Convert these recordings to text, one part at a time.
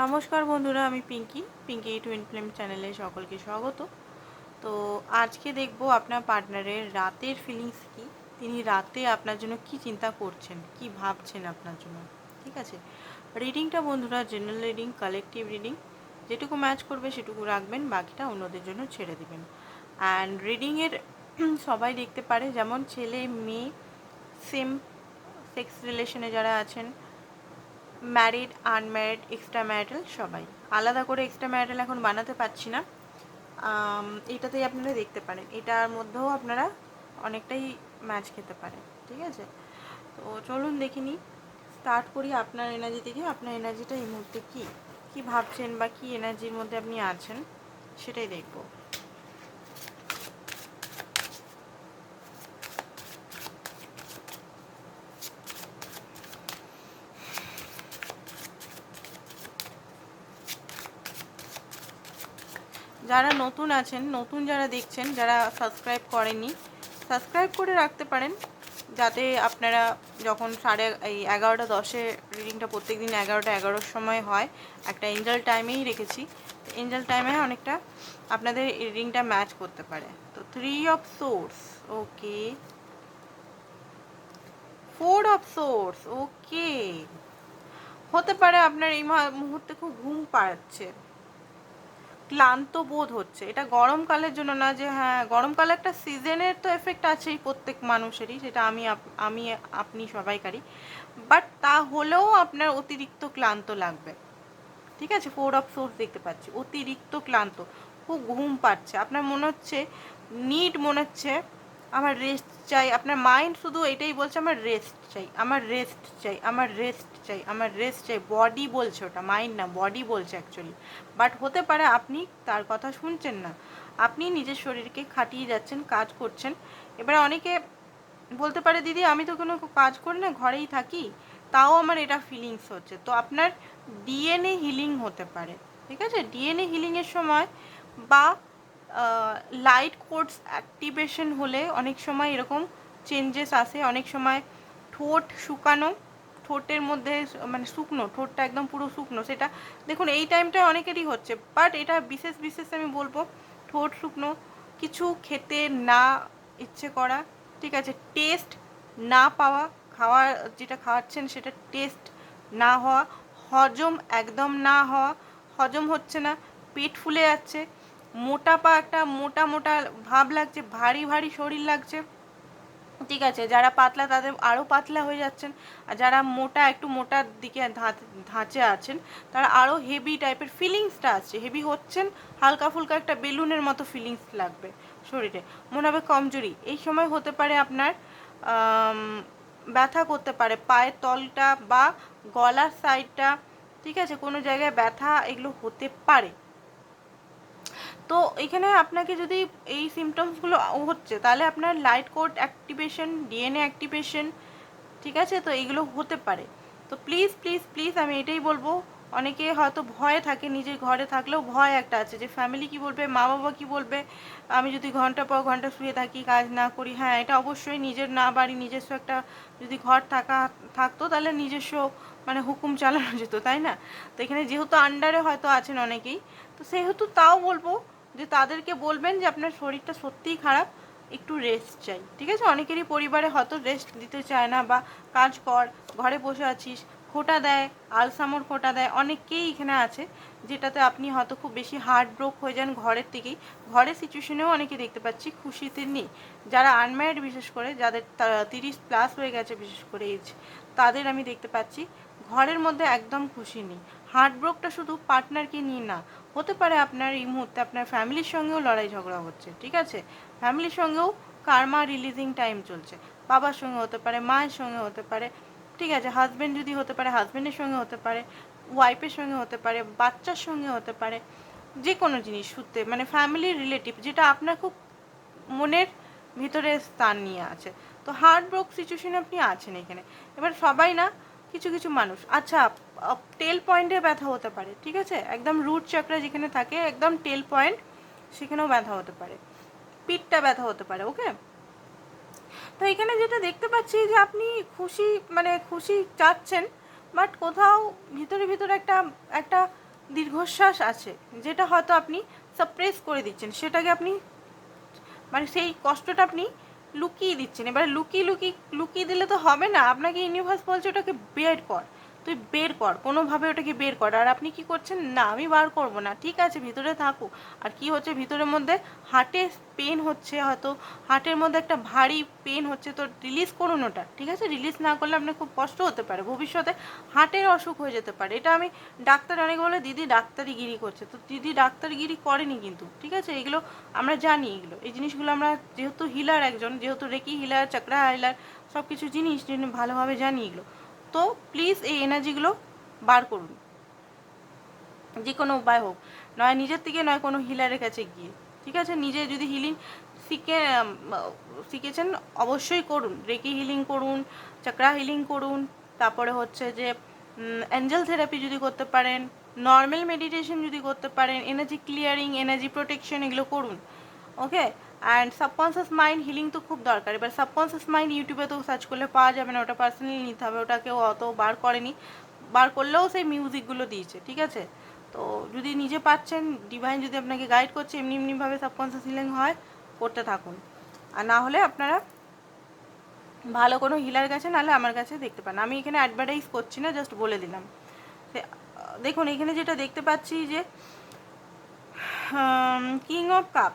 নমস্কার বন্ধুরা, আমি পিঙ্কি পিঙ্কি টুইন ফিল্ম চ্যানেলে সকলকে স্বাগত। তো আজকে দেখব আপনার পার্টনারের রাতের ফিলিংস কি, তিনি রাতে আপনার জন্য কি চিন্তা করছেন, কি ভাবছেন আপনার জন্য, ঠিক আছে? রিডিংটা বন্ধুরা জেনারেল রিডিং কালেকটিভ রিডিং যেটুকু ম্যাচ করবে সেটুকু রাখবেন, বাকিটা অন্যদের জন্য ছেড়ে দেবেন। অ্যান্ড রিডিংয়ের সবাই দেখতে পারে, যেমন ছেলে, মেয়ে সেম সেক্স রিলেশনে যারা আছেন ম্যারিড আনম্যারিড এক্সট্রা ম্যারিটাল সবাই। আলাদা করে এক্সট্রা ম্যারিটাল এখন বানাতে পারছি না। এটাতেই আপনারা দেখতে পারেন। এটার মধ্যেও আপনারা অনেকটাই ম্যাচ খেতে পারেন, ঠিক আছে? তো চলুন দেখিনি স্টার্ট করি আপনার এনার্জি থেকে। আপনার এনার্জিটা এই মুহূর্তে কী? কী ভাবছেন বা কী এনার্জির মধ্যে আপনি আছেন? সেটাই দেখব। যারা নতুন আছেন, নতুন যারা দেখছেন, যারা সাবস্ক্রাইব করেননি সাবস্ক্রাইব করে রাখতে পারেন, যাতে আপনারা যখন সাড়ে এই এগারোটা দশে রিডিংটা প্রত্যেক দিন এগারোটা এগারোর সময় হয়, একটা এঞ্জেল টাইমেই রেখেছি। এঞ্জেল টাইমে অনেকটা আপনাদের রিডিংটা ম্যাচ করতে পারে। তো three of swords okay four of swords okay হতে পারে আপনার এই মুহূর্তে খুব ঘুম পাচ্ছে। ক্লান্ত বোধ হচ্ছে। এটা গরমকালের জন্য না যে হ্যাঁ গরমকালে একটা সিজনের তো এফেক্ট আছেই প্রত্যেক মানুষেরই, সেটা আমি আমি, আপনি সবাইকারই। বাট তা হলেও আপনার অতিরিক্ত ক্লান্ত লাগবে। ঠিক আছে? ফোর অফ সোর্স দেখতে পাচ্ছি। অতিরিক্ত ক্লান্ত। খুব ঘুম পাচ্ছে। আপনার মনে হচ্ছে নিট মনে হচ্ছে আমার রেস্ট চাই, আপনার মাইন্ড শুধু এটাই বলছে, আমার রেস্ট চাই, আমার রেস্ট চাই, আমার রেস্ট চাই, আমার রেস্ট চাই। বডি বলছে ওটা মাইন্ড না বডি বলছে অ্যাকচুয়ালি বাট হতে পারে আপনি তার কথা শুনছেন না। আপনি নিজের শরীরকে খাটিয়ে যাচ্ছেন, কাজ করছেন। এবারে অনেকে বলতে পারে, দিদি, আমি তো কোনো কাজ করি না, ঘরেই থাকি। তাও আমার এটা ফিলিংস হচ্ছে। তো আপনার ডিএনএ হিলিং হতে পারে, ঠিক আছে? ডিএনএ হিলিংয়ের সময় বা লাইট কোডস অ্যাক্টিভেশন হলে অনেক সময় এরকম চেঞ্জেস আসে, অনেক সময় ঠোঁট শুকানো, ঠোঁটের মধ্যে মানে শুকনো, ঠোঁটটা একদম পুরো শুকনো, সেটা দেখুন এই টাইমটা অনেকেরই হচ্ছে বাট এটা বিশেষ বিশেষ আমি বলব ঠোঁট শুকনো, কিছু খেতে না ইচ্ছে করা, ঠিক আছে টেস্ট না পাওয়া, খাওয়া, যেটা খাওয়াচ্ছেন সেটা টেস্ট না হওয়া, হজম একদম না হওয়া, হজম হচ্ছে না, পেট ফুলে যাচ্ছে মোটা পা একটা মোটা মোটা ভাব লাগছে, ভারী ভারী শরীর লাগছে। ঠিক আছে, যারা পাতলা তাদের আরও পাতলা হয়ে যাচ্ছেন। আর যারা মোটা, একটু মোটার দিকে ধাঁচ- আছেন, তারা আরও হেভি টাইপের ফিলিংসটা আছে হেভি হচ্ছেন, হালকা ফুলকা একটা বেলুনের মতো ফিলিংস লাগবে শরীরে। মনে হবে কমজোরি। এই সময় হতে পারে আপনার ব্যথা করতে পারে। পায়ের তলটা বা গলার সাইডটা ঠিক আছে, কোনো জায়গায় ব্যথা এগুলো হতে পারে। তো এখানে আপনাকে যদি এই সিমটমসগুলো হচ্ছে, তাহলে আপনার light code activation DNA activation ঠিক আছে? তো এইগুলো হতে পারে। তো প্লিজ প্লিজ প্লিজ আমি এটাই বলব। অনেকে হয়তো ভয়ে থাকে, নিজের ঘরে থাকলেও ভয় একটা আছে যে ফ্যামিলি কি বলবে, মা বাবা কি বলবে? আমি যদি ঘণ্টা পর ঘণ্টা শুয়ে থাকি, কাজ না করি হ্যাঁ এটা অবশ্যই নিজের না বাড়ি, নিজস্ব একটা যদি ঘর থাকা, থাকতো, তাহলে নিজস্ব মানে হুকুম চালানো যেত, তাই না? তো এখানে যেহেতু আন্ডারে হয়তো আছেন অনেকেই, তো সেহেতু তাও বলব যে তাদেরকে বলবেন যে আপনার শরীরটা সত্যিই খারাপ, একটু রেস্ট চাই, ঠিক আছে? অনেকেরই পরিবারে হয়তো রেস্ট দিতে চায় না বা কাজ কর, ঘরে বসে আছিস, খোটা দেয়, আলসামোর খোটা দেয়, অনেকেই এখানে আছে যেটাতে আপনি হয়তো খুব বেশি হার্ট ব্রোক হয়ে যান ঘরের থেকেই। ঘরের সিচুয়েশনেও অনেকে দেখতে পাচ্ছি খুশিতে নেই। যারা আনম্যারিড বিশেষ করে, যাদের তিরিশ প্লাস হয়ে গেছে বিশেষ করে এজ তাদের আমি দেখতে পাচ্ছি ঘরের মধ্যে একদম খুশি নেই। হার্ট ব্রোকটা শুধু পার্টনারকে নিয়ে না হতে পারে আপনার এই মুহূর্তে আপনার ফ্যামিলির সঙ্গেও লড়াই ঝগড়া হচ্ছে, ঠিক আছে? ফ্যামিলির সঙ্গেও কার্মা রিলিজিং টাইম চলছে। বাবার সঙ্গে হতে পারে, মায়ের সঙ্গে হতে পারে, ঠিক আছে? হাজব্যান্ড যদি হতে পারে হাজব্যান্ডের সঙ্গে হতে পারে ওয়াইফের সঙ্গে হতে পারে, বাচ্চার সঙ্গে হতে পারে, যে কোনো জিনিস সূত্রে মানে ফ্যামিলির রিলেটিভ যেটা আপনার খুব মনের ভিতরে স্থান নিয়ে আছে। তো হার্ট ব্রোক সিচুয়েশনে আপনি আছেন এখানে। এবার সবাই না, কিছু কিছু মানুষ। আচ্ছা টেল পয়েন্টে ব্যথা হতে পারে, ঠিক আছে? একদম রুট চক্রা যেখানে থাকে, একদম টেল পয়েন্ট সেখানেও ব্যথা হতে পারে। পিঠটা ব্যথা হতে পারে ওকে তো এখানে যেটা দেখতে পাচ্ছি যে আপনি খুশি মানে খুশি চাচ্ছেন বাট কোথাও ভিতরে ভিতরে একটা একটা দীর্ঘশ্বাস আছে, যেটা হয়তো আপনি সাপ্রেস করে দিচ্ছেন। সেটাকে আপনি মানে সেই কষ্টটা আপনি লুকিয়ে দিচ্ছেন। এবার লুকিয়ে লুকিয়ে লুকিয়ে দিলে তো হবে না। আপনাকে ইউনিভার্স বলছে ওটাকে বের কর তুই বের কর, কোনোভাবে ওটাকে বের কর। আর আপনি কি করছেন? না, আমি বার করব না। ঠিক আছে, ভিতরে থাকুক আর কি হচ্ছে? ভিতরের মধ্যে হার্টে পেন হচ্ছে হয়তো। হার্টের মধ্যে একটা ভারী পেন হচ্ছে। তো রিলিজ করুন ওটা। ঠিক আছে? রিলিজ না করলে আপনার খুব কষ্ট হতে পারে। ভবিষ্যতে হার্টের অসুখ হয়ে যেতে পারে। এটা আমি ডাক্তার অনেক বলে, দিদি ডাক্তারিগিরি করছে। তো দিদি ডাক্তারগিরি করেনি কিন্তু। ঠিক আছে? এগুলো আমরা জানি এগুলো। এই জিনিসগুলো আমরা যেহেতু হিলার একজন, যেহেতু রেকি হিলার চক্রা হিলার সব কিছু জিনিস ভালোভাবে জানি এগুলো। তো প্লিজ এই এনার্জিগুলো বার করুন। যে কোনো উপায় হোক। নয় নিজের থেকে নয় কোনো হিলারের কাছে গিয়ে। ঠিক আছে? নিজে যদি হিলিং শিখে শিখেছেন, অবশ্যই করুন। রেকি হিলিং করুন চক্রা হিলিং করুন। তারপরে হচ্ছে যে অ্যাঞ্জেল থেরাপি যদি করতে পারেন নর্মাল মেডিটেশন যদি করতে পারেন এনার্জি ক্লিয়ারিং এনার্জি প্রোটেকশন এগুলো করুন। Okay and subconscious mind healing তো খুব দরকার। এবার সাবকনসিয়াস মাইন্ড ইউটিউবে তো সার্চ করলে পাওয়া যাবে না, ওটা পার্সোনালি নিতে হবে ওটা কেউ অত বার করেনি। বার করলেও সেই মিউজিকগুলো দিয়েছে, ঠিক আছে? তো যদি নিজে পাচ্ছেন ডিভাইন যদি আপনাকে গাইড করছে, এমনি এমনিভাবে সাবকনসিয়াস হিলিং হয়, করতে থাকুন। আর না হলে আপনারা ভালো কোনো হিলার কাছে নাহলে আমার কাছে দেখতে পান। আমি এখানে অ্যাডভার্টাইজ করছি না জাস্ট বলে দিলাম। দেখুন, এখানে যেটা দেখতে পাচ্ছি যে king of cup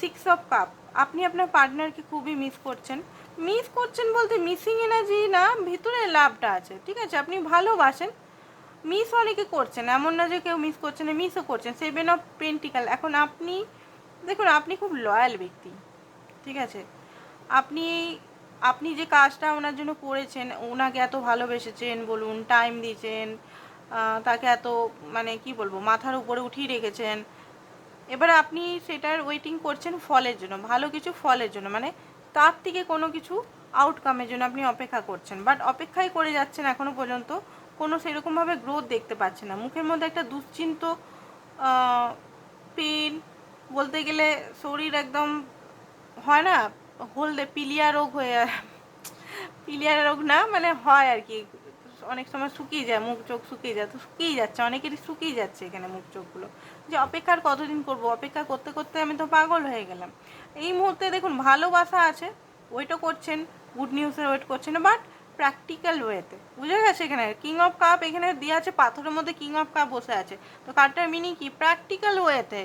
six of cup আপনি আপনার পার্টনারকে খুবই মিস করছেন। মিস করছেন বলতে মিসিং এনার্জি না, ভিতরে লাভটা আছে, ঠিক আছে? আপনি ভালোবাসেন। মিস অনেকে করছেন, এমন না যে কেউ মিস করছে না মিসও করছেন। সেভেন অফ পেন্টিকাল এখন আপনি, দেখুন, আপনি খুব লয়াল ব্যক্তি, ঠিক আছে? আপনি আপনি যে কাজটা ওনার জন্য করেছেন, ওনাকে এত ভালোবেসেছেন বলুন টাইম দিয়েছেন তাকে এত মানে কি বলব, মাথার উপরে উঠিয়ে রেখেছেন এবারে আপনি সেটার ওয়েটিং করছেন ফলের জন্য, ভালো কিছু ফলের জন্য মানে তার থেকে কোনো কিছু আউটকামের জন্য আপনি অপেক্ষা করছেন। বাট অপেক্ষাই করে যাচ্ছেন এখনও পর্যন্ত, কোনো সেরকমভাবে গ্রোথ দেখতে পাচ্ছেন না। মুখের মধ্যে একটা দুশ্চিন্ত পেন বলতে গেলে শরীর একদম হয় না, হলদে পিলিয়া রোগ হয়ে, পিলিয়া রোগ না মানে হয় আর কি। অনেক সময় শুকিয়ে যায়, মুখ চোখ শুকিয়ে যায়, তো শুকিয়ে যাচ্ছে, অনেকেরই শুকিয়ে যাচ্ছে এখানে মুখ চোখগুলো। যে অপেক্ষার কতদিন করব? অপেক্ষা করতে করতে আমি তো পাগল হয়ে গেলাম। এই মুহূর্তে দেখুন ভালোবাসা আছে ওয়েটও করছেন গুড নিউজের ওয়েট করছেন বাট প্র্যাকটিক্যাল ওয়েতে বুঝে গেছে এখানে? কিং অফ কাপ এখানে দেওয়া আছে, পাথরের মধ্যে কিং অফ কাপ বসে আছে। তো কার্ডটার মিনিং কি? প্র্যাকটিক্যাল ওয়েতে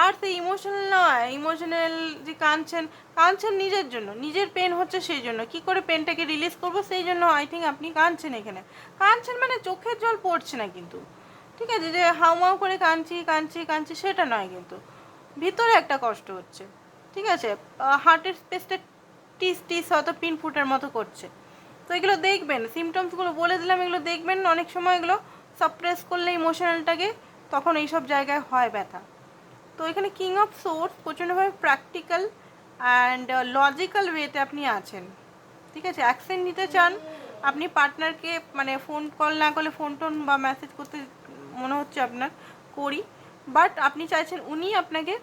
আর সেই ইমোশনাল নয় ইমোশনাল যে কাঁদছেন কাঁদছেন নিজের জন্য। নিজের পেন হচ্ছে সেই জন্য। কি করে পেনটাকে রিলিজ করব? সেই জন্য আই থিঙ্ক আপনি কাঁদছেন এখানে। কাঁদছেন মানে চোখের জল পড়ছে না কিন্তু। ঠিক আছে, যে হাউমাউ করে কাঁদছি কাঁদছি কাঁদছি, সেটা নয় কিন্তু। ভিতরে একটা কষ্ট হচ্ছে, ঠিক আছে? হার্টের স্পেসটা টিস টিস হয়তো পিন ফুটের মতো করছে। তো এগুলো দেখবেন সিমটমসগুলো বলে দিলাম, এগুলো দেখবেন, অনেক সময় এগুলো সাপ্রেস করলে ইমোশনালটাকে তখন এইসব জায়গায় হয় ব্যথা। তো এখানে কিং অফ সোর্স প্রচণ্ডভাবে প্র্যাকটিক্যাল অ্যান্ড লজিক্যাল ওয়েতে আপনি আছেন। ঠিক আছে? অ্যাকশন নিতে চান, আপনি পার্টনারকে মানে ফোন কল না করলে ফোন টোন বা মেসেজ করতে মনে হচ্ছে আপনার করি। বাট আপনি চাইছেন উনি আপনাকে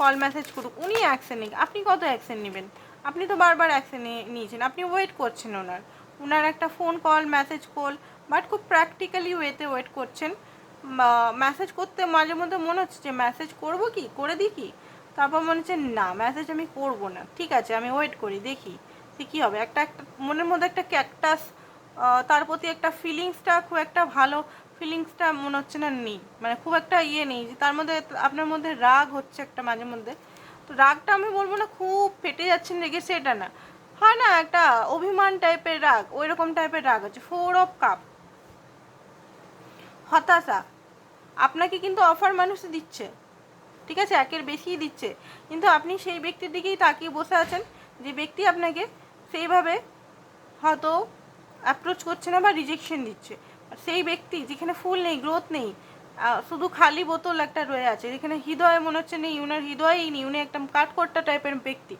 কল মেসেজ করুক। উনি অ্যাকশন নিক। আপনি কত অ্যাকশন নেবেন? আপনি তো বারবার অ্যাকশন নিয়েছেন। আপনি ওয়েট করছেন ওনার। ওনার একটা phone call message call but খুব প্র্যাকটিক্যালি ওয়েতে ওয়েট করছেন। মেসেজ করতে মাঝে মধ্যে মনে হচ্ছে যে মেসেজ করব কি? করে দিই কি? তারপর মনে হচ্ছে, না মেসেজ আমি করব না। ঠিক আছে, আমি ওয়েট করি, দেখি সে কী হবে। একটা একটা, মনের মধ্যে একটা ক্যাকটাস তার প্রতি একটা ফিলিংসটা খুব একটা ভালো ফিলিংসটা মনে হচ্ছে না নেই। মানে খুব একটা ইয়ে নেই। যে তার মধ্যে আপনার মধ্যে রাগ হচ্ছে একটা মাঝে মধ্যে। তো রাগটা আমি বলব না, খুব ফেটে যাচ্ছেন রেগেছে সেটা না। হয় না, একটা অভিমান টাইপের রাগ ওই রকম টাইপের রাগ হচ্ছে ফোর অফ কাপ হতাশা। আপনাকে কিন্তু অফার মানুষ দিচ্ছে। ঠিক আছে? একের বেশিই দিচ্ছে। কিন্তু আপনি সেই ব্যক্তির দিকেই তাকিয়ে বসে আছেন, যে ব্যক্তি আপনাকে সেইভাবে হয়তো অ্যাপ্রোচ করছে না বা রিজেকশন দিচ্ছে। সেই ব্যক্তি যেখানে ফুল নেই গ্রোথ নেই শুধু খালি বোতল একটা রয়ে আছে, যেখানে হৃদয় মনে হচ্ছে নেই উনার হৃদয়ই নেই, উনি একটা কাঠকোট্টা টাইপের ব্যক্তি।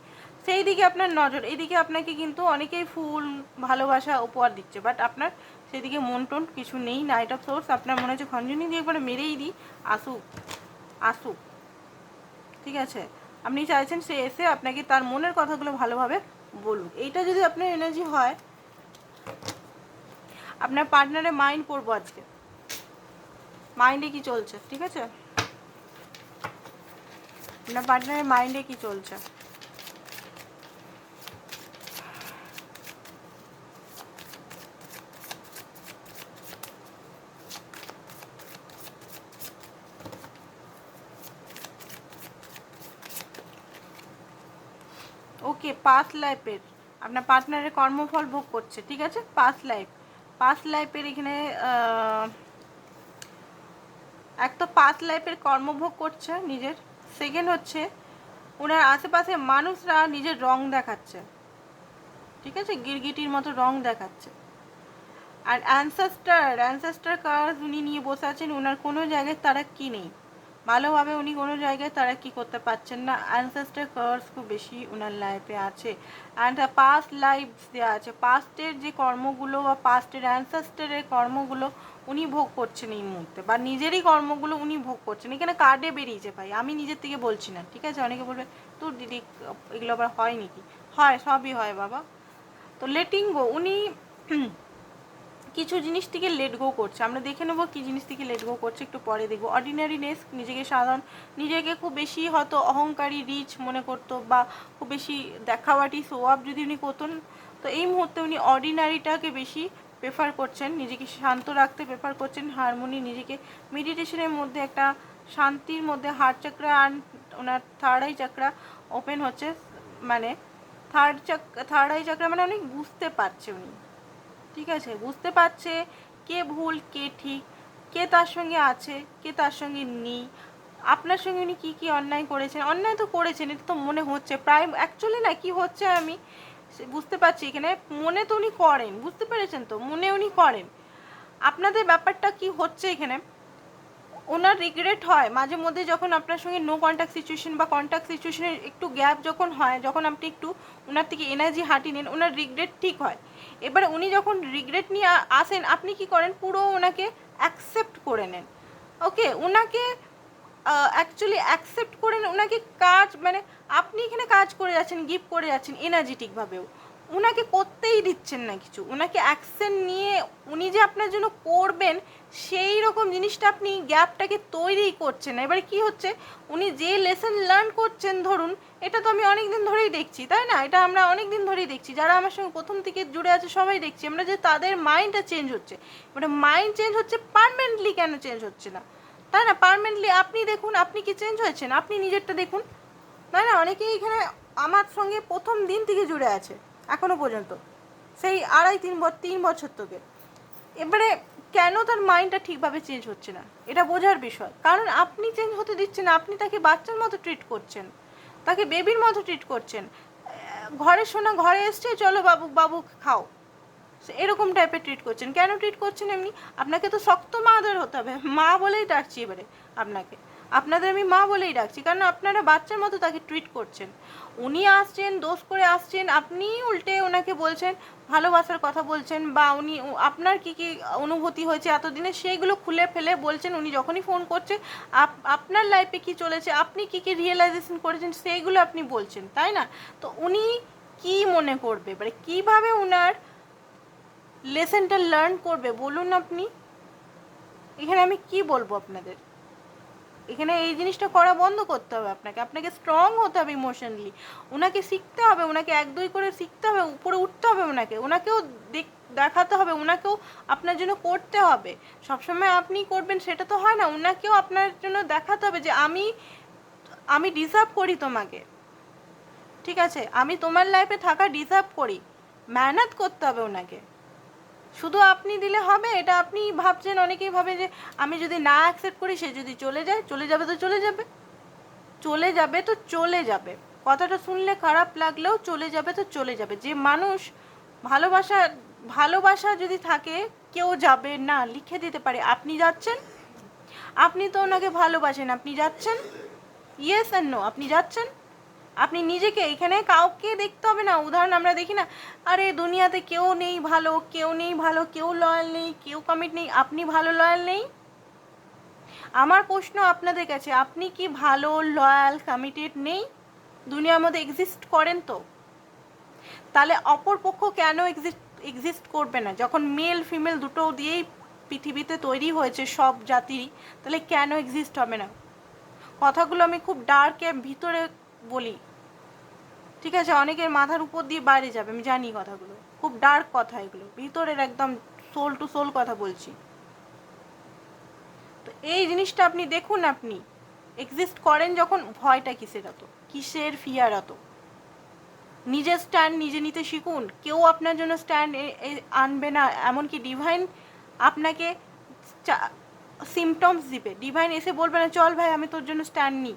সেই দিকে আপনার নজর এইদিকে আপনাকে কিন্তু অনেকেই ফুল, ভালোবাসা, উপহার দিচ্ছে বাট আপনার সেদিকে মন টন কিছু নেই নাইট অফ সোর্স আপনার মনে হচ্ছে খঞ্জনি দিয়ে একবারে মেরেই দিই, আসুক আসুক। ঠিক আছে? আপনি চাইছেন সে এসে আপনাকে তার মনের কথাগুলো ভালোভাবে বলুক। এইটা যদি আপনার এনার্জি হয় আপনার পার্টনারের মাইন্ড পড়ব আজকে। মাইন্ডে কি চলছে, ঠিক আছে? আপনার পার্টনারের মাইন্ডে কি চলছে? ওকে পাস্ট লাইফের আপনার পার্টনারের কর্মফল ভোগ করছে, ঠিক আছে? পাস্ট লাইফ পাস্ট লাইফের এখানে এক তো পাঁচ লাইফের কর্মভোগ করছে নিজের। সেকেন্ড হচ্ছে ওনার আশেপাশে মানুষরা নিজের রং দেখাচ্ছে। ঠিক আছে? গিরগিটির মতো রং দেখাচ্ছে। আর অ্যানসেস্টার অ্যানসেস্টার কার্ড উনি নিয়ে বসে আছেন ওনার কোনো জায়গায় তারা কি নেই। ভালোভাবে উনি কোনো জায়গায় তারা কি করতে পারছেন না। অ্যানসেস্টার কার্স খুব বেশি ওনার লাইফে আছে। অ্যান্ড পাস্ট লাইফ দেওয়া আছে। পাস্টের যে কর্মগুলো বা পাস্টের অ্যানসেস্টারের কর্মগুলো উনি ভোগ করছেন এই মুহূর্তে। বা নিজেরই কর্মগুলো উনি ভোগ করছেন। এখানে কার্ডে বেরিয়েছে ভাই। আমি নিজের থেকে বলছি না, ঠিক আছে? অনেকে বলবে, তোর দিদি এগুলো আবার হয় নাকি? হয়, সবই হয় বাবা। তো লেটিং গো উনি কিছু জিনিস থেকে লেট গো করছে। আমরা দেখে নেব কী জিনিস থেকে লেট গো করছে, একটু পরে দেখব। অর্ডিনারিনেস নিজেকে সাধারণ, নিজেকে খুব বেশি হয়তো অহংকারী রিচ মনে করতো বা খুব বেশি দেখাওয়াটি শো আপ যদি উনি করতেন, তো এই মুহূর্তে উনি অর্ডিনারিটাকে বেশি প্রেফার করছেন, নিজেকে শান্ত রাখতে প্রেফার করছেন হারমোনি নিজেকে মেডিটেশনের মধ্যে একটা শান্তির মধ্যে হার্ট চাকরা আর ওনার থার্ড আই চাকরা ওপেন হচ্ছে মানে থার্ড চাক থার্ড আই চাকরা মানে অনেক বুঝতে পারছে উনি। ঠিক আছে? বুঝতে পারছে কে ভুল, কে ঠিক, কে তার সঙ্গে আছে, কে তার সঙ্গে নেই। আপনার সঙ্গে উনি কী কী অন্যায় করেছেন? অন্যায় তো করেছেন, এটা তো মনে হচ্ছে। প্রায় অ্যাকচুয়ালি না, কি হচ্ছে আমি বুঝতে পারছি এখানে। মনে তো উনি করেন, বুঝতে পেরেছেন তো? মনে উনি করেন। আপনাদের ব্যাপারটা কি হচ্ছে এখানে? ওনার রিগ্রেট হয়। মাঝে মধ্যে যখন আপনার সঙ্গে নো কন্ট্যাক্ট সিচুয়েশন বা কন্ট্যাক্ট সিচুয়েশনের একটু গ্যাপ যখন হয়, যখন আপনি একটু ওনার থেকে এনার্জি হাঁটি নেন, ওনার রিগ্রেট ঠিক হয়। এবারে উনি যখন রিগ্রেট নিয়ে আসেন আপনি কি করেন? পুরো ওনাকে অ্যাকসেপ্ট করে নেন। ওকে ওনাকে অ্যাকচুয়ালি অ্যাকসেপ্ট করে নেন, ওনাকে কাজ মানে আপনি এখানে কাজ করে যাচ্ছেন গিফট করে যাচ্ছেন এনার্জেটিকভাবেও ওনাকে করতেই দিচ্ছেন না কিছু। ওনাকে অ্যাকশন নিয়ে উনি যে আপনার জন্য করবেন সেই রকম জিনিসটা আপনি গ্যাপটাকে তৈরি করছেন। না এবারে কি হচ্ছে? উনি যে লেসন লার্ন করছেন ধরুন, এটা তো আমি অনেক দিন ধরেই দেখছি, তাই না? এটা আমরা অনেক দিন ধরেই দেখছি। যারা আমার সঙ্গে প্রথম থেকে জুড়ে আছে সবাই দেখছি। আমরা যে তাদের মাইন্ডটা চেঞ্জ হচ্ছে। এবারে মাইন্ড চেঞ্জ হচ্ছে পারমানেন্টলি কেন চেঞ্জ হচ্ছে না? তাই না? পারমানেন্টলি আপনি দেখুন, আপনি কি চেঞ্জ হয়েছেন? আপনি নিজেরটা দেখুন। তাই না? অনেকেই এখানে আমার সঙ্গে প্রথম দিন থেকে জুড়ে আছে, এখনও পর্যন্ত। সেই আড়াই, তিন তিন বছর থেকে এবারে কেন তার মাইন্ডটা ঠিকভাবে চেঞ্জ হচ্ছে না? এটা বোঝার বিষয়। কারণ আপনি চেঞ্জ হতে দিচ্ছেন, আপনি তাকে বাচ্চার মতো ট্রিট করছেন, তাকে বেবির মতো ট্রিট করছেন। ঘরে শোনা, ঘরে এসছে, চলো বাবু বাবু খাও। এরকম টাইপের ট্রিট করছেন। কেন ট্রিট করছেন এমনি? আপনাকে তো শক্ত মাদের হতে হবে। মা বলেই ডাকছি এবারে আপনাকে। আপনাদের আমি মা বলেই ডাকছি। কারণ আপনারা বাচ্চার মতো তাকে ট্রিট করছেন। উনি আসছেন, দোষ করে আসছেন, আপনি উল্টে ওনাকে বলছেন, ভালোবাসার কথা বলছেন বা উনি আপনার কি কি অনুভূতি হয়েছে এতদিনে সেইগুলো খুলে ফেলে বলছেন, উনি যখনই ফোন করছে আপ- আপনার লাইফে কি চলেছে, আপনি কি কি রিয়েলাইজেশন করেছেন, সেইগুলো আপনি বলছেন, তাই না? তো উনি কি মনে করবে? এবারে কীভাবে ওনার লেসেনটা লার্ন করবে? বলুন আপনি। এখানে আমি কি বলব আপনাদের? এখানে এই জিনিসটা করা বন্ধ করতে হবে আপনাকে। আপনাকে স্ট্রং হতে হবে ইমোশনালি ওনাকে শিখতে হবে, ওনাকে এক দুই করে শিখতে হবে, উপরে উঠতে হবে ওনাকে। ওনাকেও দেখ- দেখাতে হবে, ওনাকেও আপনার জন্য করতে হবে। সবসময় আপনি করবেন, সেটা তো হয় না। ওনাকেও আপনার জন্য দেখাতে হবে যে আমি আমি ডিজার্ভ করি তোমাকে। ঠিক আছে? আমি তোমার লাইফে থাকা ডিজার্ভ করি। মেহনত করতে হবে ওনাকে। শুধু আপনি দিলে হবে, এটা আপনি ভাবছেন, অনেকেই ভাবে যে আমি যদি না অ্যাকসেপ্ট করি, সে যদি চলে যায়, চলে যাবে তো চলে যাবে। চলে যাবে তো চলে যাবে। কথাটা শুনলে খারাপ লাগলেও চলে যাবে তো চলে যাবে। যে মানুষ ভালোবাসা ভালোবাসা যদি থাকে, কেউ যাবে না, লিখে দিতে পারে, আপনি যাচ্ছেন? আপনি তো ওনাকে ভালোবাসেন, আপনি যাচ্ছেন? ইয়েস অ্যান্ড নো আপনি যাচ্ছেন? আপনি নিজেকে এখানে কাউকে দেখতে হবে না। উদাহরণ আমরা দেখি না, আরে দুনিয়াতে কেউ নেই ভালো, কেউ নেই ভালো, কেউ লয়াল নেই, কেউ কমিট নেই, আপনি ভালো লয়াল নেই? আমার প্রশ্ন আপনাদের কাছে, আপনি কি ভালো লয়াল কমিটেড নেই? দুনিয়ার মধ্যে এক্সিস্ট করেন তো? তাহলে অপর পক্ষ কেন এক্সিস্ট এক্সিস্ট করবে না? যখন মেল ফিমেল দুটো দিয়েই পৃথিবীতে তৈরি হয়েছে সব জাতিরই, তাহলে কেন এক্সিস্ট হবে না? কথাগুলো আমি খুব ডার্কে ভিতরে বলি। ঠিক আছে, অনেকের মাথার উপর দিয়ে বাইরে যাবে, আমি জানি কথাগুলো। খুব ডার্ক কথা এগুলো, ভিতরের একদম সোল টু সোল কথা বলছি। তো এই জিনিসটা আপনি দেখুন আপনি এক্সিস্ট করেন যখন, ভয়টা কিসের এত? কিসের ফিয়ার এত? নিজের স্ট্যান্ড নিজে নিতে শিখুন, কেউ আপনার জন্য স্ট্যান্ড আনবে না, এমনকি ডিভাইন আপনাকে সিমটমস দিবে। ডিভাইন এসে বলবে না, চল ভাই, আমি তোর জন্য স্ট্যান্ড নিই।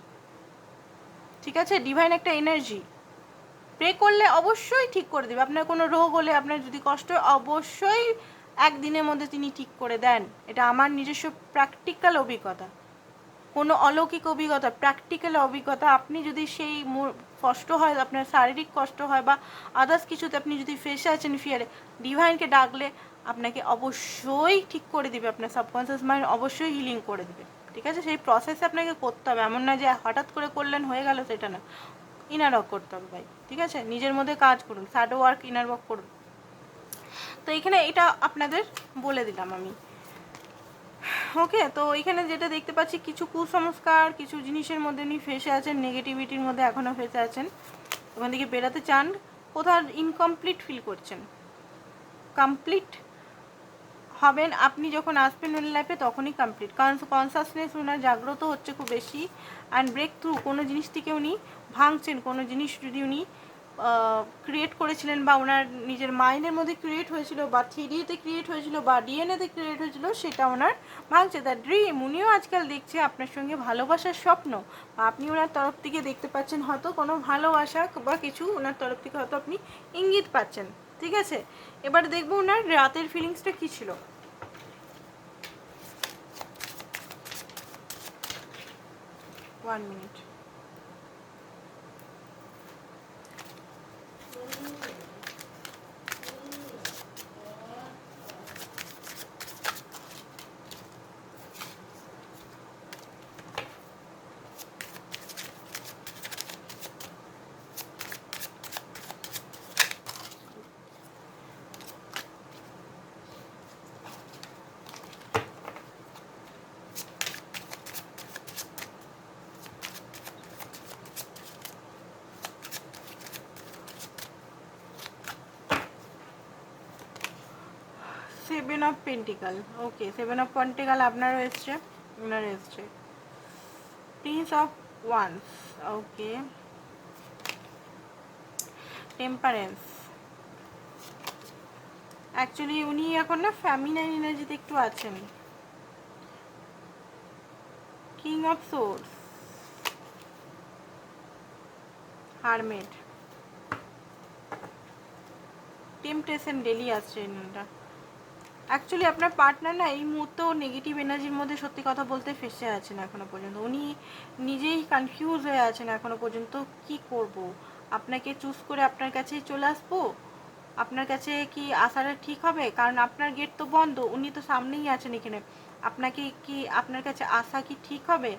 ঠিক আছে? ডিভাইন একটা এনার্জি প্রে করলে অবশ্যই ঠিক করে দেবে। আপনার কোনো রোগ হলে আপনার যদি কষ্ট অবশ্যই একদিনের মধ্যে তিনি ঠিক করে দেন। এটা আমার নিজস্ব প্র্যাকটিক্যাল অভিজ্ঞতা। কোনো অলৌকিক অভিজ্ঞতা প্র্যাকটিক্যাল অভিজ্ঞতা, আপনি যদি সেই কষ্ট হয়, আপনার শারীরিক কষ্ট হয় বা আদার্স কিছুতে আপনি যদি ফেসে আছেন ফিয়ারে ডিভাইনকে ডাকলে আপনাকে অবশ্যই ঠিক করে দিবে, আপনার সাবকনসিয়াস মাইন্ড অবশ্যই হিলিং করে দিবে। ঠিক আছে? সেই প্রসেসে আপনাকে করতে হবে। এমন না যে হঠাৎ করে করলেন, হয়ে গেল, সেটা না। ইনার ওয়ার্ক করতে হবে ভাই। ঠিক আছে? নিজের মধ্যে কাজ করুন শ্যাডো ওয়ার্ক ইনার ওয়ার্ক করুন। তো এখানে এটা আপনাদের বলে দিলাম আমি। ওকে তো এখানে যেটা দেখতে পাচ্ছি, কিছু কুসংস্কার, কিছু জিনিসের মধ্যে উনি ফেসে আছেন নেগেটিভিটির মধ্যে এখনও ফেসে আছেন। ওখান থেকে বেরাতে চান কোথাও ইনকমপ্লিট ফিল করছেন? কমপ্লিট হবেন, আপনি যখন আসবেন ওনার লাইফে তখনই কমপ্লিট কারণ কনসাসনেস ওনার জাগ্রত হচ্ছে খুব বেশি অ্যান্ড ব্রেক থ্রু কোনো জিনিস থেকে উনি ভাঙছেন, কোনো জিনিস যদি উনি ক্রিয়েট করেছিলেন বা ওনার নিজের মাইন্ডের মধ্যে ক্রিয়েট হয়েছিল বা থ্রিডিতে ক্রিয়েট হয়েছিল বা ডিএনএতে ক্রিয়েট হয়েছিল, সেটা ওনার ভাঙছে। দ্য ড্রিম উনিও আজকাল দেখছে আপনার সঙ্গে ভালোবাসার স্বপ্ন। বা আপনি ওনার তরফ থেকে দেখতে পাচ্ছেন হয়তো কোনো ভালোবাসা বা কিছু ওনার তরফ থেকে হয়তো আপনি ইঙ্গিত পাচ্ছেন, ঠিক আছে? এবার দেখব ওনার রাতের ফিলিংসটা কী ছিল। One minute Thank you. Seven of pentacle okay seven of pentacle আপনারও এসছে ওনার এসছে। Prince of wands okay temperance actually উনি এখন না ফ্যামিনাইন এনার্জিতে একটু আছেন। King of swords hermit temptation daily আসছে এটা অ্যাকচুয়ালি আপনার পার্টনার না এই মুহূর্তেও নেগেটিভ এনার্জির মধ্যে সত্যি কথা বলতে ফেসে আছেন এখনও পর্যন্ত। উনি নিজেই কনফিউজ হয়ে আছেন এখনও পর্যন্ত। কি করব? আপনাকে চুজ করে আপনার কাছেই চলে আসব? আপনার কাছে কি আসাটা ঠিক হবে? কারণ আপনার গেট তো বন্ধ, উনি তো সামনেই আছেন এখানে। আপনাকে কি, আপনার কাছে আসা কি ঠিক হবে?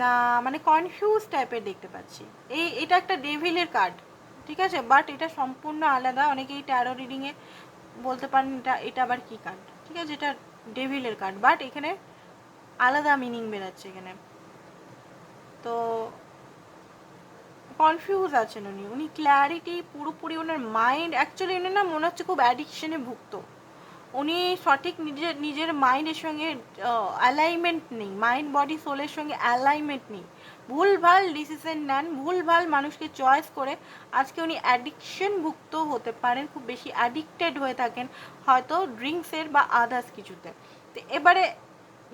না মানে কনফিউজ টাইপের দেখতে পাচ্ছি। এই, এটা একটা ডেভিলের কার্ড ঠিক আছে? বাট এটা সম্পূর্ণ আলাদা। অনেকেই ট্যারো রিডিংয়ে বলতে পারেন এটা এটা আবার কী কার্ড ঠিক আছে, এটা ডেভিলের কার্ড বাট এখানে আলাদা মিনিং বেরাচ্ছে এখানে। তো কনফিউজ আছেন উনি। উনি ক্ল্যারিটি পুরোপুরি ওনার মাইন্ড অ্যাকচুয়ালি উনি না মনে হচ্ছে খুব অ্যাডিকশনে ভুক্ত। উনি সঠিক নিজের নিজের মাইন্ডের সঙ্গে অ্যালাইনমেন্ট নেই। মাইন্ড বডি সোলের সঙ্গে অ্যালাইনমেন্ট নেই। ভুলভাল ডিসিশন নেন, ভুলভাল মানুষকে চয়েস করে আজকে উনি অ্যাডিকশন ভুক্ত হতে পারেন, খুব বেশি অ্যাডিক্টেড হয়ে থাকেন হয়তো ড্রিঙ্কসের বা আদার্স কিছুতে। তো এবারে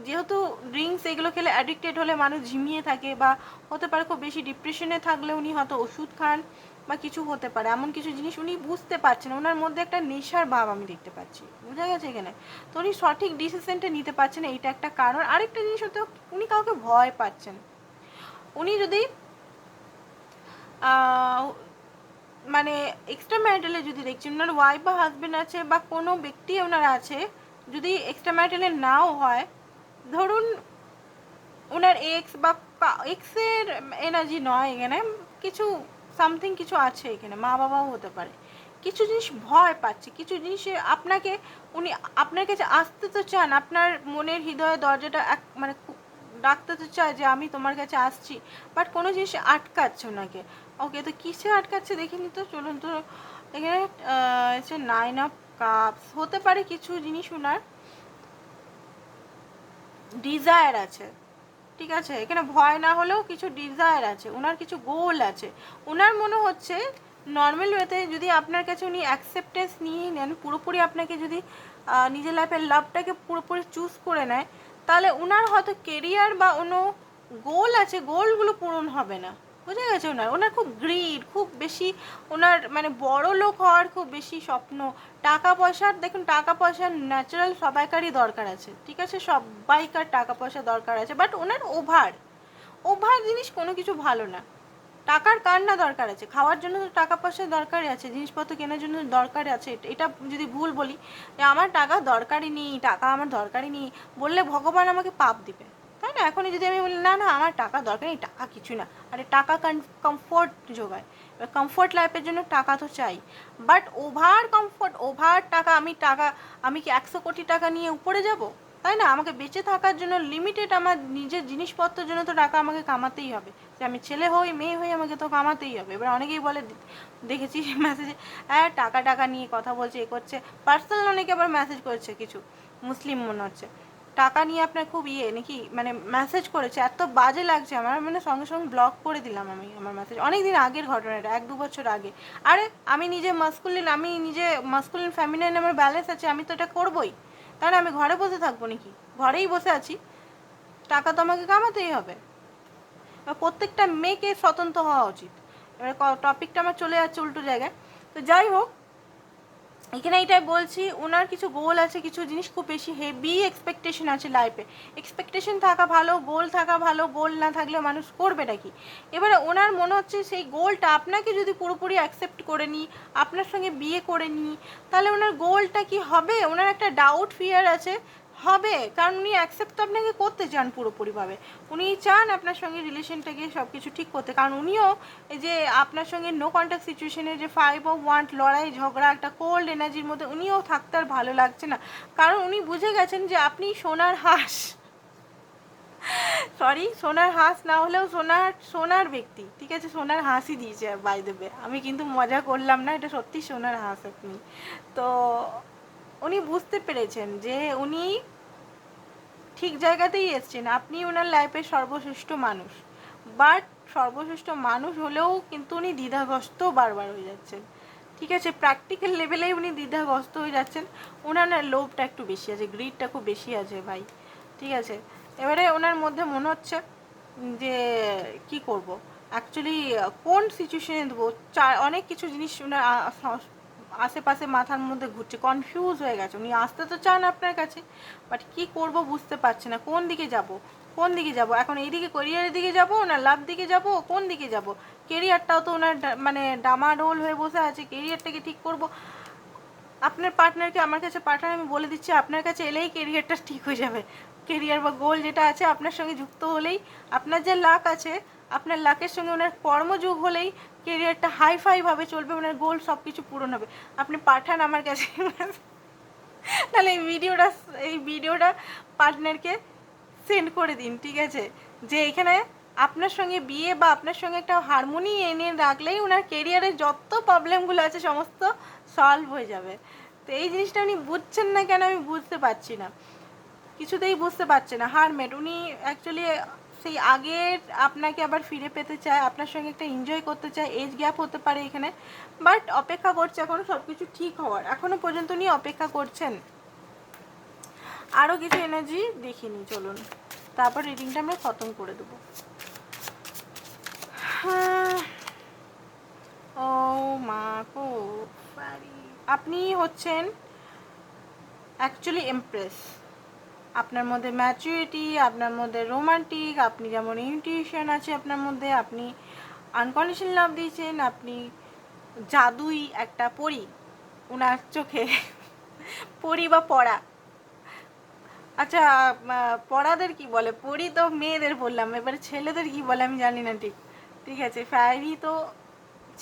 যেহেতু ড্রিঙ্কস এগুলো খেলে অ্যাডিক্টেড হলে মানুষ ঝিমিয়ে থাকে বা হতে পারে খুব বেশি ডিপ্রেশনে থাকলে উনি হয়তো ওষুধ খান বা কিছু হতে পারে, এমন কিছু জিনিস উনি বুঝতে পারছেন ওনার মধ্যে একটা নেশার ভাব আমি দেখতে পাচ্ছি। বোঝা গেছে এখানে? তো উনি সঠিক ডিসিশনটা নিতে পারছেন এইটা একটা কারণ। আরেকটা জিনিস হতে উনি কাউকে ভয় পাচ্ছেন। উনি যদি মানে এক্সট্রা ম্যারিটালে যদি দেখছেন ওনার ওয়াইফ বা হাজবেন্ড আছে বা কোনো ব্যক্তি ওনার আছে, যদি এক্সট্রা ম্যারিটালে নাও হয়, ধরুন ওনার এক্স বা এক্সের এনার্জি নয় এখানে, কিছু সামথিং কিছু আছে এখানে, মা বাবাও হতে পারে। কিছু জিনিস ভয় পাচ্ছে, কিছু জিনিসে আপনাকে, উনি আপনার কাছে আসতে তো চান, আপনার মনের হৃদয়ে দরজাটা এক মানে ডাকতে তো চায় যে আমি তোমার কাছে আসছি বাট কোনো জিনিস আটকাচ্ছে ওনাকে ওকে, তো কিসে আটকাচ্ছে দেখিনি তো? চলুন তো এখানে হচ্ছে নাইন অফ কাপস হতে পারে কিছু জিনিস ওনার ডিজায়ার আছে, ঠিক আছে? এখানে ভয় না হলেও কিছু ডিজায়ার আছে, ওনার কিছু গোল আছে। ওনার মনে হচ্ছে নর্মাল ওয়েতে যদি আপনার কাছে উনি অ্যাকসেপ্টেন্স নিয়ে নেন, পুরোপুরি আপনাকে যদি নিজের লাইফের লাভটাকে পুরোপুরি চুজ করে নেয় তাহলে ওনার হয়তো কেরিয়ার বা অন্য গোল আছে গোলগুলো পূরণ হবে না। বুঝে গেছে ওনার ওনার খুব গ্রিড খুব বেশি ওনার মানে বড় লোক হওয়ার খুব বেশি স্বপ্ন। টাকা পয়সার, দেখুন, টাকা পয়সার ন্যাচারাল সবাইকারই দরকার আছে, ঠিক আছে? সবাইকার টাকা পয়সা দরকার আছে বাট ওনার ওভার ওভার জিনিস কোনো কিছু ভালো না। টাকার কার না দরকার আছে? খাওয়ার জন্য তো টাকা পয়সা দরকারই আছে, জিনিসপত্র কেনার জন্য দরকারই আছে। এটা- যদি ভুল বলি, যে আমার টাকা দরকারই নেই, টাকা আমার দরকারই নেই, বললে ভগবান আমাকে পাপ দিবে। তাই না? এখনই যদি আমি বলি, না না, আমার টাকা দরকার নেই, টাকা কিছু না। আরে টাকা কমফোর্ট যোগায়। এবার কমফোর্ট লাইফের জন্য টাকা তো চাই। বাট ওভার কমফোর্ট ওভার টাকা, আমি টাকা, আমি কি একশো কোটি টাকা নিয়ে উপরে যাব? তাই না? আমাকে বেঁচে থাকার জন্য লিমিটেড আমার নিজের জিনিসপত্রের জন্য তো টাকা আমাকে কামাতেই হবে। যে আমি ছেলে হই, মেয়ে হই, আমাকে তো কামাতেই হবে। এবার অনেকেই বলে, দেখেছি মেসেজে হ্যাঁ টাকা টাকা নিয়ে কথা বলছে, এ করছে। পার্সোনাল অনেকে আবার মেসেজ করেছে কিছু, মুসলিম মনে হচ্ছে। টাকা নিয়ে আপনার খুব ইয়ে নাকি মানে মেসেজ করেছে, এত বাজে লাগছে আমার মানে সঙ্গে সঙ্গে ব্লক করে দিলাম আমি আমার মেসেজ অনেক দিন আগের ঘটনা এটা এক দু বছর আগে। আরে, আমি নিজে মাস্কুলিন আমি নিজে মাস্কুলিন ফ্যামিলিন আমার ব্যালেন্স আছে, আমি তো এটা করবোই। তাহলে আমি ঘরে বসে থাকব নাকি? ঘরেই বসে আছি। টাকা তো আমাকে কামাতেই হবে। এবার প্রত্যেকটা মেয়েকে স্বতন্ত্র হওয়া উচিত। এবার টপিকটা আমার চলে যাচ্ছে উল্টো জায়গায়। তো যাই হোক এখানে এটাই বলছি ওনার কিছু গোল আছে, কিছু জিনিস খুব বেশি হেভি এক্সপেকটেশন আছে লাইফে এক্সপেকটেশন থাকা ভালো গোল থাকা ভালো গোল না থাকলে মানুষ করবে নাকি এবারে ওনার মনে হচ্ছে সেই গোলটা আপনাকে যদি পুরোপুরি অ্যাকসেপ্ট করে নিই, আপনার সঙ্গে বিয়ে করে নিই, তাহলে ওনার গোলটা কি হবে? ওনার একটা ডাউট ফিয়ার আছে হবে। কারণ উনি অ্যাকসেপ্ট আপনাকে করতে চান পুরোপুরিভাবে উনি চান আপনার সঙ্গে রিলেশনটাকে সব কিছু ঠিক করতে। কারণ উনিও এই যে আপনার সঙ্গে নো কন্ট্যাক্ট সিচুয়েশনে যে ফাইভ অফ ওয়ান্ট লড়াই, ঝগড়া, একটা কোল্ড এনার্জির মধ্যে উনিও থাকতে আর ভালো লাগছে না। কারণ উনি বুঝে গেছেন যে আপনি সোনার হাঁস। সরি সোনার হাঁস না হলেও সোনার সোনার ব্যক্তি। ঠিক আছে, সোনার হাঁসই দিয়েছে বাই দেবে আমি কিন্তু মজা করলাম না, এটা সত্যি সোনার হাঁস আপনি। তো উনি বুঝতে পেরেছেন যে উনি ঠিক জায়গাতেই এসছেন। আপনি ওনার লাইফের সর্বশ্রেষ্ঠ মানুষ। বাট সর্বশ্রেষ্ঠ মানুষ হলেও কিন্তু উনি দ্বিধাগ্রস্ত বারবার হয়ে যাচ্ছেন। ঠিক আছে প্র্যাকটিক্যাল লেভেলেই উনি দ্বিধাগ্রস্ত হয়ে যাচ্ছেন। ওনার না লোভটা একটু বেশি আছে গ্রিডটা খুব বেশি আছে ভাই। ঠিক আছে, এবারে ওনার মধ্যে মনে হচ্ছে যে কি করব? অ্যাকচুয়ালি কোন সিচুয়েশনে দেবো? চা অনেক কিছু জিনিস ওনার আশেপাশে মাথার মধ্যে ঘুরছে কনফিউজ হয়ে গেছে। উনি আসতে তো চান আপনার কাছে বাট কি করব বুঝতে পারছে না। কোন দিকে যাব? কোন দিকে যাব? এখন এইদিকে কোরিয়ারের দিকে যাব না লাভ দিকে যাব? কোন দিকে যাব? কেরিয়ারটাও তো ওনার মানে ডামাডোল হয়ে বসে আছে কেরিয়ারটাকে ঠিক করব? আপনার পার্টনারকে আমার কাছে পাঠান, আমি বলে দিচ্ছি, আপনার কাছে এলেই কেরিয়ারটা ঠিক হয়ে যাবে। কেরিয়ার বা গোল যেটা আছে, আপনার সঙ্গে যুক্ত হলেই আপনার যে লাক আছে আপনার লাকের সঙ্গে ওনার কর্মযোগ হলেই কেরিয়ারটা হাই ফাই ভাবে চলবে, ওনার গোল সব কিছু পূরণ হবে। আপনি পাঠান আমার কাছে। তাহলে এই ভিডিওটা এই ভিডিওটা পার্টনারকে সেন্ড করে দিন, ঠিক আছে? যে এখানে আপনার সঙ্গে বিয়ে বা আপনার সঙ্গে একটা হারমোনি এনে রাখলেই ওনার কেরিয়ারের যত প্রবলেমগুলো আছে, সমস্ত সলভ হয়ে যাবে। তো এই জিনিসটা উনি বুঝছেন না কেন আমি বুঝতে পারছি না। কিছুতেই বুঝতে পারছে না। হারমেট উনি অ্যাকচুয়ালি সেই আগের আপনাকে আবার ফিরে পেতে চায়, আপনার সঙ্গে একটা এনজয় করতে চায় এজ গ্যাপ হতে পারে এখানে। বাট অপেক্ষা করছে এখনও সব কিছু ঠিক হওয়ার। এখনও পর্যন্ত নিয়ে অপেক্ষা করছেন। আরও কিছু এনার্জি দেখিনি চলুন। তারপর রিডিংটা আমরা খতম করে দেবো। ও মা গো আপনি হচ্ছেন অ্যাকচুয়ালি এমপ্রেস আপনার মধ্যে ম্যাচুরিটি আপনার মধ্যে রোমান্টিক আপনি যেমন ইনটিউশন আছে আপনার মধ্যে, আপনি আনকন্ডিশনাল লাভ দিয়েছেন, আপনি জাদুই একটা পড়ি ওনার চোখে পড়ি বা পড়া। আচ্ছা পড়াদের কি বলে? পড়ি তো মেয়েদের বললাম, এবারে ছেলেদের কি বলে আমি জানি না ঠিক। ঠিক আছে ফ্যারি তো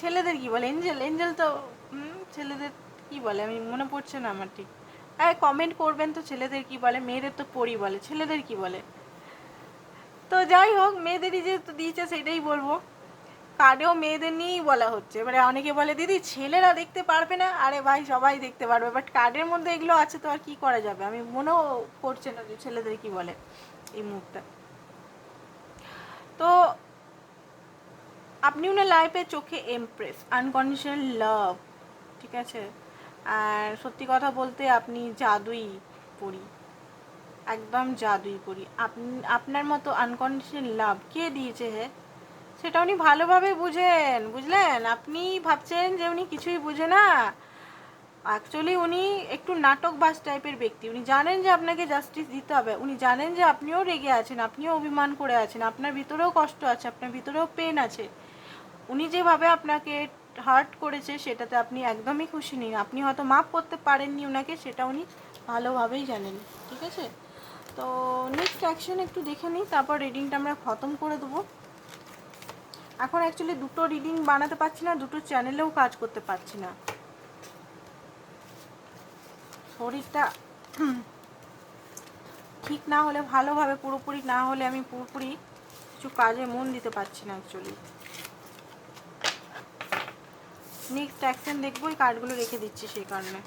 ছেলেদের কি বলে? এঞ্জেল এঞ্জেল তো ছেলেদের কি বলে? আমি, মনে পড়ছে না আমার ঠিক। হ্যাঁ কমেন্ট করবেন তো, ছেলেদের কি বলে? মেয়েদের তো পরি বলে, ছেলেদের কি বলে? তো যাই হোক, মেয়েদেরই যেহেতু দিয়েছে সেটাই বলব। কার্ডেও মেয়েদের নিয়েই বলা হচ্ছে। এবারে অনেকে বলে, দিদি, ছেলেরা দেখতে পারবে না? আরে ভাই, সবাই দেখতে পারবে। বাট কার্ডের মধ্যে এগুলো আছে তো, আর কি করা যাবে? আমি মনেও করছে না যে ছেলেদের কি বলে এই মুহূর্তে। তো আপনি ওনার লাইফে চোখে এমপ্রেস আনকন্ডিশনাল লাভ ঠিক আছে? আর সত্যি কথা বলতে আপনি জাদুই পড়ি একদম জাদুই পড়ি আপনি, আপনার মতো আনকন্ডিশনাল লাভ কে দিয়েছে হে? সেটা উনি ভালোভাবে বুঝেন, বুঝলেন? আপনি ভাবছেন যে উনি কিছুই বুঝে না। অ্যাকচুয়ালি উনি একটু নাটক নাটকবাজ টাইপের ব্যক্তি। উনি জানেন যে আপনাকে জাস্টিস দিতে হবে। উনি জানেন যে আপনিও রেগে আছেন, আপনিও অভিমান করে আছেন। আপনার ভিতরেও কষ্ট আছে, আপনার ভিতরেও পেন আছে। উনি যেভাবে আপনাকে হার্ট করেছে, সেটাতে আপনি একদমই খুশি নেই। আপনি হয়তো মাফ করতে পারেননি ওনাকে সেটা উনি ভালোভাবেই জানেন, ঠিক আছে? তো নেক্সট অ্যাকশন একটু দেখে নিই, তারপর রিডিংটা আমরা খতম করে দেবো। এখন অ্যাকচুয়ালি দুটো রিডিং বানাতে পারছি না, দুটো চ্যানেলেও কাজ করতে পারছি না। শরীরটা ঠিক না হলে, ভালোভাবে পুরোপুরি না হলে আমি পুরোপুরি কিছু কাজে মন দিতে পারছি না অ্যাকচুয়ালি নেক্সট অ্যাকশন দেখব, এই কার্ডগুলো রেখে দিচ্ছি সেই কারণে।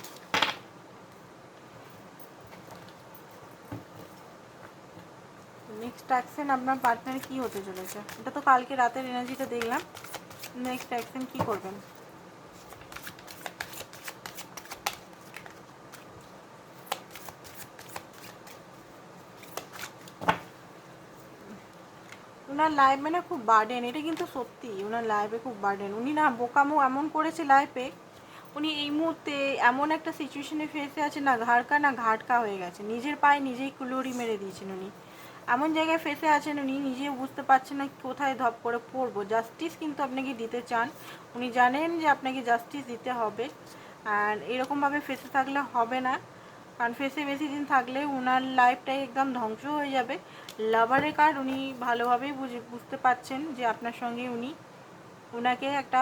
নেক্সট অ্যাকশন আপনার পার্টনার কি হতে চলেছে? এটা তো কালকে রাতের এনার্জিটা দেখলাম। নেক্সট অ্যাকশন কি করবেন? ওনার লাইফে না খুব বার্ডেন এটা কিন্তু সত্যি, ওনার লাইফে খুব বার্ডেন উনি না বোকামো এমন করেছে লাইফে উনি এই মুহূর্তে এমন একটা সিচুয়েশনে ফেসে আছে না, ঘাড়কা না ঘাটকা হয়ে গেছে। নিজের পায়ে নিজেই কুলোরি মেরে দিয়েছেন উনি। এমন জায়গায় ফেসে আছেন উনি, নিজেও বুঝতে পারছেন না কোথায় ধপ করে পড়ব। জাস্টিস কিন্তু আপনাকে দিতে চান। উনি জানেন যে আপনাকে জাস্টিস দিতে হবে। আর এরকমভাবে ফেসে থাকলে হবে না। কারণ ফেসে বেশি দিন থাকলে ওনার লাইফটাই একদম ধ্বংস হয়ে যাবে। লাভারের কার্ড উনি ভালোভাবেই বুঝে, বুঝতে পারছেন যে আপনার সঙ্গে উনি ওনাকে একটা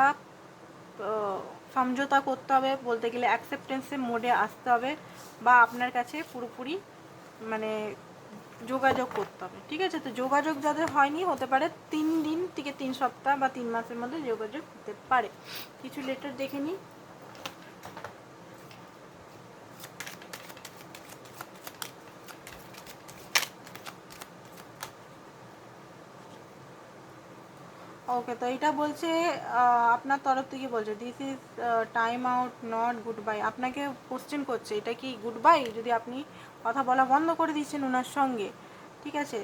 সমঝোতা করতে হবে বলতে গেলে অ্যাকসেপ্টেন্সের মোডে আসতে হবে বা আপনার কাছে পুরোপুরি মানে যোগাযোগ করতে হবে। ঠিক আছে? তো যোগাযোগ যাদের হয়নি, হতে পারে তিন দিন থেকে তিন সপ্তাহ বা তিন মাসের মধ্যে যোগাযোগ হতে পারে। কিছু লেটার দেখে নিই। ওকে তো এটা বলছে আপনার তরফ থেকে বলছে this is time out not goodbye আপনাকে কোশ্চেন করছে, এটা কি গুড বাই যদি আপনি কথা বলা বন্ধ করে দিচ্ছেন ওনার সঙ্গে, ঠিক আছে?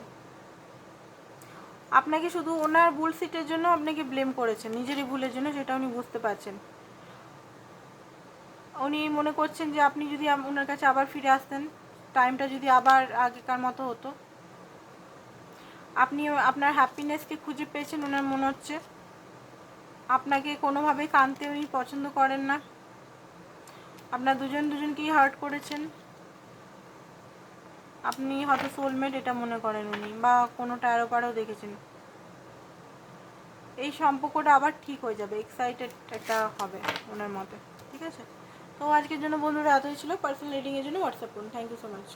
আপনাকে শুধু ওনার ভুল সিটের জন্য আপনাকে ব্লেম করেছেন নিজেরই ভুলের জন্য, সেটা উনি বুঝতে পারছেন। উনি মনে করছেন যে আপনি যদি ওনার কাছে আবার ফিরে আসতেন টাইমটা যদি আবার আগেকার মতো হতো। আপনি আপনার হ্যাপিনেসকে খুঁজে পেয়েছেন, ওনার মনে হচ্ছে। আপনাকে কোনোভাবেই কানতে উনি পছন্দ করেন না। আপনার দুজন দুজনকেই হার্ট করেছেন। আপনি হয়তো সোলমেট এটা মনে করেন উনি, বা কোনো ট্যারো পাড়েও দেখেছেন। এই সম্পর্কটা আবার ঠিক হয়ে যাবে এক্সাইটেড একটা হবে ওনার মতে, ঠিক আছে? তো আজকের জন্য বন্ধুরা এতই ছিল পার্সোনাল রিডিংয়ের জন্য হোয়াটসঅ্যাপ করুন থ্যাংক ইউ সো মাচ